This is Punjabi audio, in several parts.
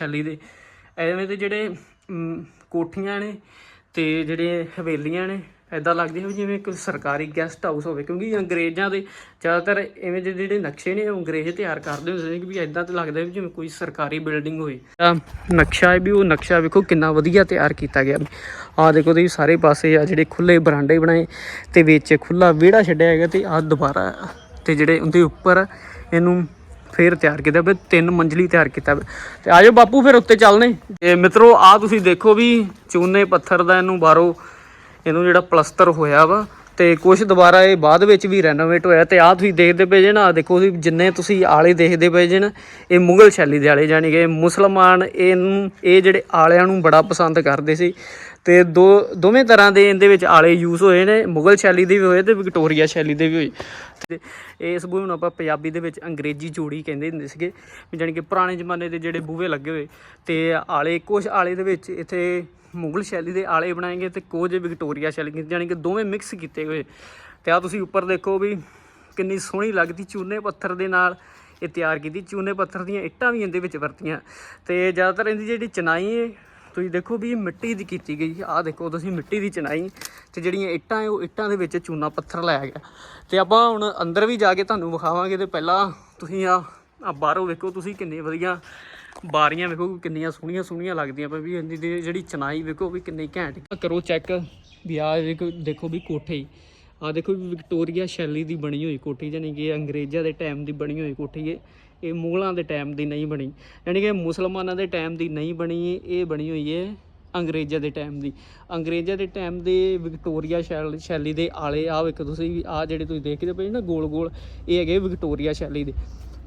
ਸ਼ੈਲੀ ਦੇ। ਐਵੇਂ ਦੇ ਜਿਹੜੇ ਕੋਠੀਆਂ ਨੇ ਤੇ ਜਿਹੜੇ ਹਵੇਲੀਆਂ ਨੇ ਐਦਾਂ ਲੱਗਦੀਆਂ ਵੀ ਜਿਵੇਂ ਕੋਈ ਸਰਕਾਰੀ ਗੈਸਟ ਹਾਊਸ ਹੋਵੇ, ਕਿਉਂਕਿ ਅੰਗਰੇਜ਼ਾਂ ਦੇ ਜ਼ਿਆਦਾਤਰ ਐਵੇਂ ਦੇ ਜਿਹੜੇ ਨਕਸ਼ੇ ਨੇ, ਉਹ ਅੰਗਰੇਜ਼ ਤਿਆਰ ਕਰਦੇ ਹੁੰਦੇ ਨੇ ਕਿ ਵੀ ਐਦਾਂ ਤਾਂ ਲੱਗਦਾ ਵੀ ਜਿਵੇਂ ਕੋਈ ਸਰਕਾਰੀ ਬਿਲਡਿੰਗ ਹੋਵੇ। ਤਾਂ ਨਕਸ਼ਾ ਹੈ ਵੀ, ਉਹ ਨਕਸ਼ਾ ਵੇਖੋ ਕਿੰਨਾ ਵਧੀਆ ਤਿਆਰ ਕੀਤਾ ਗਿਆ। ਆਹ ਦੇਖੋ ਤੁਸੀਂ ਸਾਰੇ ਪਾਸੇ ਆ ਜਿਹੜੇ ਖੁੱਲੇ ਬਰਾਂਡੇ ਬਣਾਏ ਤੇ ਵਿੱਚ ਖੁੱਲਾ ਵਿਹੜਾ ਛੱਡਿਆ ਹੈਗਾ ਤੇ ਆਹ ਦੁਬਾਰਾ ਤੇ ਜਿਹੜੇ ਉਹਦੇ ਉੱਪਰ ਇਹਨੂੰ ਫੇਰ ਤਿਆਰ ਕੀਤਾ ਵੇ, ਤਿੰਨ ਮੰਜ਼ਲੀ ਤਿਆਰ ਕੀਤਾ ਵਾ। ਤੇ ਆਜੋ ਬਾਪੂ ਫਿਰ ਉੱਤੇ ਚੱਲਨੇ। ਤੇ ਮਿੱਤਰੋ ਆ ਤੁਸੀਂ ਦੇਖੋ ਵੀ ਚੂਨੇ ਪੱਥਰ ਦਾ ਇਹਨੂੰ ਬਾਹਰੋਂ ਇਹਨੂੰ ਜਿਹੜਾ ਪਲਸਤਰ ਹੋਇਆ ਵਾ, ਤੇ ਕੁਝ ਦੁਬਾਰਾ ਇਹ ਬਾਅਦ ਵਿੱਚ ਵੀ ਰੈਨੋਵੇਟ ਹੋਇਆ। ਤੇ ਆ ਤੁਸੀਂ ਦੇਖਦੇ ਪਏ ਜੇ ਨਾ, ਆਹ ਦੇਖੋ ਵੀ ਜਿੰਨੇ ਤੁਸੀਂ ਆਲੇ ਦੇਖਦੇ ਪਏ ਜੇ ਨਾ, ਇਹ ਮੁਗਲ ਸ਼ੈਲੀ ਦੇ ਆਲੇ ਜਾਣੀ ਕਿ ਮੁਸਲਮਾਨ ਇਹਨੂੰ, ਇਹ ਜਿਹੜੇ ਆਲਿਆਂ ਨੂੰ ਬੜਾ ਪਸੰਦ ਕਰਦੇ ਸੀ। ਤੇ ਦੋ ਦੋਵੇਂ ਤਰ੍ਹਾਂ ਦੇ ਇਹਦੇ ਵਿੱਚ ਆਲੇ ਯੂਜ਼ ਹੋਏ ਨੇ, ਮੁਗਲ ਸ਼ੈਲੀ ਦੇ ਵੀ ਹੋਏ ਤੇ ਵਿਕਟੋਰੀਆ ਸ਼ੈਲੀ ਦੇ ਵੀ ਹੋਏ। ਤੇ ਇਸ ਬੂਹੇ ਨੂੰ ਆਪਾਂ ਪੰਜਾਬੀ ਦੇ ਵਿੱਚ ਅੰਗਰੇਜ਼ੀ ਜੋੜੀ ਕਹਿੰਦੇ ਹੁੰਦੇ ਸੀਗੇ, ਵੀ ਜਾਣੀ ਕਿ ਪੁਰਾਣੇ ਜ਼ਮਾਨੇ ਦੇ ਜਿਹੜੇ ਬੂਹੇ ਲੱਗੇ ਹੋਏ ਤੇ ਆਲੇ ਕੁਝ ਆਲੇ ਦੇ ਵਿੱਚ ਇੱਥੇ ਮੁਗਲ ਸ਼ੈਲੀ ਦੇ ਆਲੇ ਬਣਾਏ ਗਏ ਤੇ ਕੁਝ ਵਿਕਟੋਰੀਆ ਸ਼ੈਲੀ ਦੇ ਜਾਣੀ ਕਿ ਦੋਵੇਂ ਮਿਕਸ ਕੀਤੇ ਹੋਏ। ਤੇ ਆ ਤੁਸੀਂ ਉੱਪਰ ਦੇਖੋ ਵੀ ਕਿੰਨੀ ਸੋਹਣੀ ਲੱਗਦੀ, ਚੂਨੇ ਪੱਥਰ ਦੇ ਨਾਲ ਇਹ ਤਿਆਰ ਕੀਤੀ, ਚੂਨੇ ਪੱਥਰ ਦੀਆਂ ਇੱਟਾਂ ਵੀ ਇਹਦੇ ਵਿੱਚ ਵਰਤੀਆਂ। ਤੇ ਜ਼ਿਆਦਾਤਰ ਇਹਦੀ ਜਿਹੜੀ ਚਨਾਈ ਹੈ ਤੁਸੀਂ ਦੇਖੋ ਵੀ ਮਿੱਟੀ ਦੀ ਕੀਤੀ ਗਈ ਆਹ ਦੇਖੋ ਤੁਸੀਂ ਮਿੱਟੀ ਦੀ ਚਨਾਈ ਤੇ ਜਿਹੜੀਆਂ ਇੱਟਾਂ ਹੈ, ਉਹ ਇੱਟਾਂ ਦੇ ਵਿੱਚ ਚੂਨਾ ਪੱਥਰ ਲਾਇਆ ਗਿਆ। ਤੇ ਆਪਾਂ ਹੁਣ ਅੰਦਰ ਵੀ ਜਾ ਕੇ ਤੁਹਾਨੂੰ ਵਿਖਾਵਾਂਗੇ ਤੇ ਪਹਿਲਾਂ ਤੁਸੀਂ ਆ ਆ ਬਾਹਰੋਂ ਵੇਖੋ ਤੁਸੀਂ ਕਿੰਨੇ ਵਧੀਆ ਬਾਰੀਆਂ ਵੇਖੋ, ਕਿੰਨੀਆਂ ਸੋਹਣੀਆਂ ਸੋਹਣੀਆਂ ਲੱਗਦੀਆਂ ਪਈ ਵੀ ਇਹਦੀ ਜਿਹੜੀ ਚਨਾਈ ਵੇਖੋ ਵੀ ਕਿੰਨੀ ਘੈਂਟ। ਕਰੋ ਚੈੱਕ ਵੀ ਆ ਦੇਖੋ ਵੀ ਕੋਠੇ ਆ ਦੇਖੋ ਵੀ ਵਿਕਟੋਰੀਆ ਸ਼ੈਲੀ ਦੀ ਬਣੀ ਹੋਈ ਕੋਠੀ ਜਾਨੀ ਕਿ ਅੰਗਰੇਜ਼ਾਂ ਦੇ ਟਾਈਮ ਦੀ ਬਣੀ ਹੋਈ ਕੋਠੀ ਹੈ। ਇਹ ਮੁਗਲਾਂ ਦੇ ਟਾਈਮ ਦੀ ਨਹੀਂ ਬਣੀ। ਯਾਨੀ ਕਿ ਮੁਸਲਮਾਨਾਂ ਦੇ ਟਾਈਮ ਦੀ ਨਹੀਂ ਬਣੀ, ਇਹ ਬਣੀ ਹੋਈ ਹੈ ਅੰਗਰੇਜ਼ਾਂ ਦੇ ਟਾਈਮ ਦੀ। ਅੰਗਰੇਜ਼ਾਂ ਦੇ ਟਾਈਮ ਦੇ ਵਿਕਟੋਰੀਆ ਸ਼ੈਲ ਸ਼ੈਲੀ ਦੇ ਆਲੇ ਆ ਵੇਖੋ ਤੁਸੀਂ ਵੀ ਆ ਜਿਹੜੇ ਤੁਸੀਂ ਦੇਖਦੇ ਪਏ ਨਾ ਗੋਲ ਗੋਲ, ਇਹ ਹੈਗੇ ਵਿਕਟੋਰੀਆ ਸ਼ੈਲੀ ਦੇ।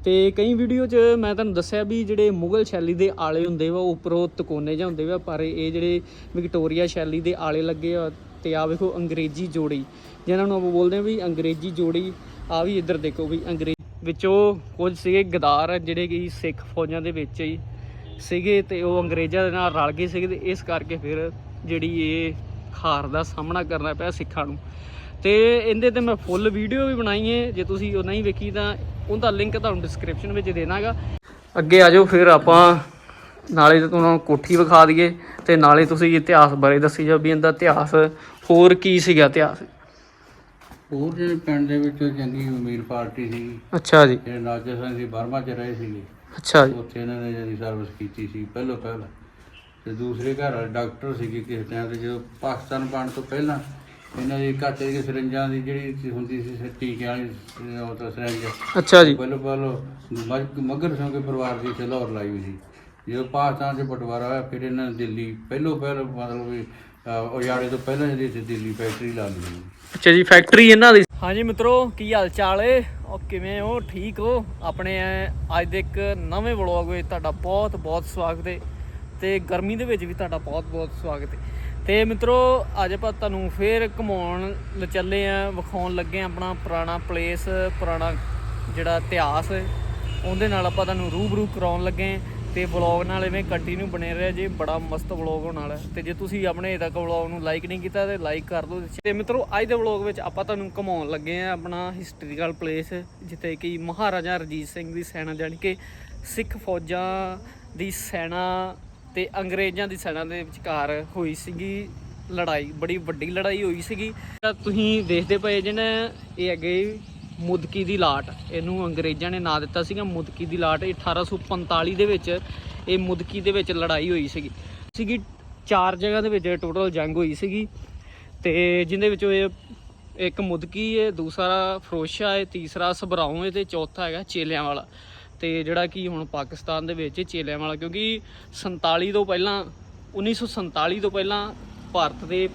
ਤੇ ਕਈ ਵੀਡੀਓ 'ਚ ਮੈਂ ਤੁਹਾਨੂੰ ਦੱਸਿਆ ਵੀ ਜਿਹੜੇ ਮੁਗਲ ਸ਼ੈਲੀ ਦੇ ਆਲੇ ਹੁੰਦੇ ਵਾ, ਉਹ ਉੱਪਰੋਂ ਤਕੋਨੇ ਜਾਂ ਹੁੰਦੇ ਵਾ, ਪਰ ਇਹ ਜਿਹੜੇ ਵਿਕਟੋਰੀਆ ਸ਼ੈਲੀ ਦੇ ਆਲੇ ਲੱਗੇ ਆ, ਤੇ ਆ ਵੇਖੋ ਅੰਗਰੇਜ਼ੀ ਜੋੜੀ। ਜਿਹਨਾਂ ਨੂੰ ਆਪਾਂ ਬੋਲਦੇ ਆ ਵੀ ਅੰਗਰੇਜ਼ੀ ਜੋੜੀ ਆ ਵੀ ਇੱਧਰ ਦੇਖੋ ਵੀ ਅੰਗਰੇਜ਼ ਵਿੱਚੋਂ ਕੁਝ ਸੀਗੇ ਗਦਾਰ, ਜਿਹੜੇ ਕਿ ਸਿੱਖ ਫੌਜਾਂ ਦੇ ਵਿੱਚ ਹੀ ਸੀਗੇ ਤੇ ਉਹ ਅੰਗਰੇਜ਼ਾਂ ਦੇ ਨਾਲ ਰਲ ਗਏ ਸੀਗੇ ਤੇ ਇਸ ਕਰਕੇ ਫਿਰ ਜਿਹੜੀ ਇਹ ਹਾਰ ਦਾ ਸਾਹਮਣਾ ਕਰਨਾ ਪਿਆ ਸਿੱਖਾਂ ਨੂੰ। ਤੇ ਇਹਦੇ ਤੇ ਮੈਂ ਫੁੱਲ ਵੀਡੀਓ ਵੀ ਬਣਾਈ ਹੈ। ਜੇ ਤੁਸੀਂ ਉਹ ਨਹੀਂ ਵੇਖੀ ਤਾਂ ਉਹਦਾ ਲਿੰਕ ਤੁਹਾਨੂੰ ਡਿਸਕ੍ਰਿਪਸ਼ਨ ਵਿੱਚ ਦੇਣਾਗਾ। ਅੱਗੇ ਆ ਜਾਓ, ਫਿਰ ਆਪਾਂ ਨਾਲੇ ਤਾਂ ਤੁਹਾਨੂੰ ਕੋਠੀ ਵਿਖਾ ਦਈਏ ਤੇ ਨਾਲੇ ਤੁਸੀਂ ਇਤਿਹਾਸ ਬਾਰੇ ਦੱਸੀ ਜਾਓ ਵੀ ਇਹਦਾ ਇਤਿਹਾਸ ਹੋਰ ਕੀ ਸੀਗਾ ਇਤਿਹਾਸ। ਹੋਰ ਜਿਹੜੇ ਪਿੰਡ ਦੇ ਵਿੱਚ ਚੰਗੀ ਅਮੀਰ ਪਾਰਟੀ ਸੀ ਅੱਛਾ ਜੀ। ਜਿਹੜੇ ਰਾਜਸਥਾਨ ਸੀ ਬਰਮਾ ਚ ਰਹੇ ਸੀਗੇ। ਅੱਛਾ ਜੀ। ਉੱਥੇ ਇਹਨਾਂ ਨੇ ਜਿਹੜੀ ਸਰਵਿਸ ਕੀਤੀ ਸੀ ਪਹਿਲੋਂ ਪਹਿਲਾਂ। ਤੇ ਦੂਸਰੇ ਘਰ ਵਾਲੇ ਡਾਕਟਰ ਸੀਗੇ ਕਿਸੇ ਟਾਈਮ ਤੇ ਜਦੋਂ ਪਾਕਿਸਤਾਨ ਪਾਣ ਤੋਂ ਪਹਿਲਾਂ ਇਹਨਾਂ ਦੀ ਕੱਚ ਦੀ ਸਿਰੰਜਾਂ ਦੀ ਜਿਹੜੀ ਹੁੰਦੀ ਸੀ ਟੀਕੇ ਵਾਲੀ ਉਹ ਤਾਂ ਸਿਰੰਜ। ਅੱਛਾ ਜੀ। ਪਹਿਲੋਂ ਪਹਿਲੋਂ ਮਗ- ਮਗਰ ਸਿੰਘ ਦੇ ਪਰਿਵਾਰ ਦੀ ਇੱਥੇ ਲਾਹੌਰ ਲਾਈ ਹੋਈ ਸੀ। ਜਦੋਂ ਪਾਕਿਸਤਾਨ 'ਚ ਬਟਵਾਰਾ ਹੋਇਆ ਫਿਰ ਇਹਨਾਂ ਨੇ ਦਿੱਲੀ ਪਹਿਲੋਂ ਪਹਿਲੋਂ ਮਤਲਬ ਉਜਾੜੇ ਤੋਂ ਪਹਿਲਾਂ ਜਿਹੜੀ ਇੱਥੇ ਦਿੱਲੀ ਫੈਕਟਰੀ ਲਾ ਲਈ ਸੀ ਅੱਛਾ ਜੀ ਫੈਕਟਰੀ ਇਹਨਾਂ ਦੀ। ਹਾਂਜੀ ਮਿੱਤਰੋ ਕੀ ਹਾਲ ਚਾਲ ਏ? ਉਹ ਕਿਵੇਂ ਹੋ? ਠੀਕ ਹੋ? ਆਪਣੇ ਅੱਜ ਦੇ ਇੱਕ ਨਵੇਂ ਵਲੌਗ ਵਿੱਚ ਤੁਹਾਡਾ ਬਹੁਤ ਬਹੁਤ ਸਵਾਗਤ ਹੈ ਤੇ ਗਰਮੀ ਦੇ ਵਿੱਚ ਵੀ ਤੁਹਾਡਾ ਬਹੁਤ ਬਹੁਤ ਸਵਾਗਤ ਹੈ ਤੇ ਮਿੱਤਰੋ ਅੱਜ ਆਪਾਂ ਤੁਹਾਨੂੰ ਫੇਰ ਘੁਮਾਉਣ ਲ- ਚੱਲੇ ਆ ਵਿਖਾਉਣ ਲੱਗੇ ਆ ਆਪਣਾ ਪੁਰਾਣਾ ਪਲੇਸ ਪੁਰਾਣਾ ਜਿਹੜਾ ਇਤਿਹਾਸ ਹੈ, ਉਹਦੇ ਨਾਲ ਆਪਾਂ ਤੁਹਾਨੂੰ ਰੂਬਰੂ ਕਰਾਉਣ ਲੱਗੇ ਹਾਂ ਤੇ ਵਲੌਗ ਨਾਲ ਐਵੇਂ ਕੰਟੀਨਿਊ ਬਣੇ ਰਿਹਾ ਜੀ, ਬੜਾ ਮਸਤ ਵਲੌਗ ਹੋਣ ਵਾਲਾ ਹੈ। ਤੇ ਜੇ ਤੁਸੀਂ ਆਪਣੇ ਹਜੇ ਤੱਕ ਵਲੌਗ ਨੂੰ ਲਾਈਕ ਨਹੀਂ ਕੀਤਾ ਤੇ ਲਾਈਕ ਕਰ ਦਿਓ ਤੇ ਮਿੱਤਰੋ, ਅੱਜ ਦੇ ਵਲੌਗ ਵਿੱਚ ਆਪਾਂ ਤੁਹਾਨੂੰ ਘੁਮਾਉਣ ਲੱਗੇ ਆ ਆਪਣਾ ਹਿਸਟੋਰੀਕਲ ਪਲੇਸ ਜਿੱਥੇ ਕਿ ਮਹਾਰਾਜਾ ਰਣਜੀਤ ਸਿੰਘ ਦੀ ਸੈਨਾ, ਜਾਣੀ ਕਿ ਸਿੱਖ ਫੌਜਾਂ ਦੀ ਸੈਨਾ ਤੇ ਅੰਗਰੇਜ਼ਾਂ ਦੀ ਸੈਨਾ ਦੇ ਵਿਚਕਾਰ ਹੋਈ ਸੀਗੀ ਲੜਾਈ, ਬੜੀ ਵੱਡੀ ਲੜਾਈ ਹੋਈ ਸੀਗੀ ਤੁਸੀਂ ਦੇਖਦੇ ਪਏ ਜੇ ਇਹ ਹੈਗੇ ਮੁਦਕੀ ਦੀ ਲਾਟ। ਇਹਨੂੰ ਅੰਗਰੇਜ਼ਾਂ ਨੇ ਨਾਂ ਦਿੱਤਾ ਸੀਗਾ ਮੁਦਕੀ ਦੀ ਲਾਟ। ਇਹ 1845 ਦੇ ਵਿੱਚ ਇਹ ਮੁਦਕੀ ਦੇ ਵਿੱਚ ਲੜਾਈ ਹੋਈ ਸੀਗੀ। ਸੀਗੀ ਚਾਰ ਜਗ੍ਹਾ ਦੇ ਵਿੱਚ ਟੋਟਲ ਜੰਗ ਹੋਈ ਸੀਗੀ ਤੇ ਜਿੰਦੇ ਵਿੱਚੋਂ ਇਹ ਇੱਕ ਮੁਦਕੀ ਹੈ ਦੂਸਰਾ ਫਰੋਸ਼ਾ ਹੈ ਤੀਸਰਾ ਸਬਰਾਉਂ ਹੈ ਤੇ ਚੌਥਾ ਹੈਗਾ ਚੇਲਿਆਂ ਵਾਲਾ ਤੇ ਜਿਹੜਾ ਕਿ ਹੁਣ ਪਾਕਿਸਤਾਨ ਦੇ ਵਿੱਚ ਚੇਲਿਆਂ ਵਾਲਾ ਕਿਉਂਕਿ 47 ਤੋਂ ਪਹਿਲਾਂ 1947 ਤੋਂ ਪਹਿਲਾਂ ਭਾਰਤ ਦੇ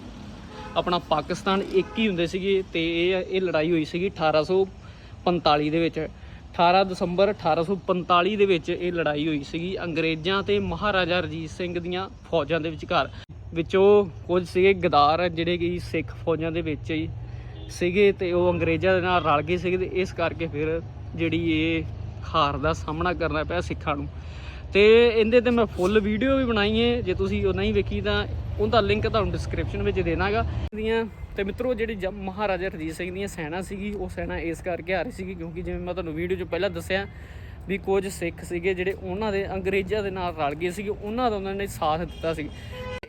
ਆਪਣਾ ਪਾਕਿਸਤਾਨ ਇੱਕ ਹੀ ਹੁੰਦੇ ਸੀਗੇ ਤੇ ਇਹ ਇਹ ਲੜਾਈ ਹੋਈ ਸੀਗੀ 1845 ਦੇ ਵਿੱਚ। 18 ਦਸੰਬਰ 1845 ਦੇ ਵਿੱਚ ਇਹ ਲੜਾਈ ਹੋਈ ਸੀਗੀ। ਅੰਗਰੇਜ਼ਾਂ ਤੇ ਮਹਾਰਾਜਾ ਰਣਜੀਤ ਸਿੰਘ ਦੀਆਂ ਫੌਜਾਂ ਦੇ ਵਿਚਕਾਰ। ਵਿੱਚੋਂ ਕੁਝ ਸੀਗੇ ਗਦਾਰ, ਜਿਹੜੇ ਕਿ ਸਿੱਖ ਫੌਜਾਂ ਦੇ ਵਿੱਚ ਹੀ ਸੀਗੇ ਤੇ ਉਹ ਅੰਗਰੇਜ਼ਾਂ ਦੇ ਨਾਲ ਰਲ ਗਏ ਸੀਗੇ ਤੇ ਇਸ ਕਰਕੇ ਫਿਰ ਜਿਹੜੀ ਇਹ ਹਾਰ ਦਾ ਸਾਹਮਣਾ ਕਰਨਾ ਪਿਆ ਸਿੱਖਾਂ ਨੂੰ। ਤੇ ਇਹਦੇ ਤੇ ਮੈਂ ਫੁੱਲ ਵੀਡੀਓ ਵੀ ਬਣਾਈ ਹੈ। ਜੇ ਤੁਸੀਂ ਉਹ ਨਹੀਂ ਵੇਖੀ ਤਾਂ ਉਹਦਾ ਲਿੰਕ ਤੁਹਾਨੂੰ ਡਿਸਕ੍ਰਿਪਸ਼ਨ ਵਿੱਚ ਦੇਣਾਗਾ। ਦੀਆਂ ਤੇ ਮਿੱਤਰੋ, ਜਿਹੜੀ ਜ- ਮਹਾਰਾਜਾ ਰਣਜੀਤ ਸਿੰਘ ਦੀਆਂ ਸੈਨਾ ਸੀਗੀ, ਉਹ ਸੈਨਾ ਇਸ ਕਰਕੇ ਆ ਰਹੀ ਸੀਗੀ ਕਿਉਂਕਿ ਜਿਵੇਂ ਮੈਂ ਤੁਹਾਨੂੰ ਵੀਡੀਓ 'ਚ ਪਹਿਲਾਂ ਦੱਸਿਆ ਵੀ ਕੁਝ ਸਿੱਖ ਸੀਗੇ ਜਿਹੜੇ ਉਹਨਾਂ ਦੇ ਅੰਗਰੇਜ਼ਾਂ ਦੇ ਨਾਲ ਰਲ ਗਏ ਸੀਗੇ, ਉਹਨਾਂ ਦਾ ਉਹਨਾਂ ਨੇ ਸਾਥ ਦਿੱਤਾ ਸੀ।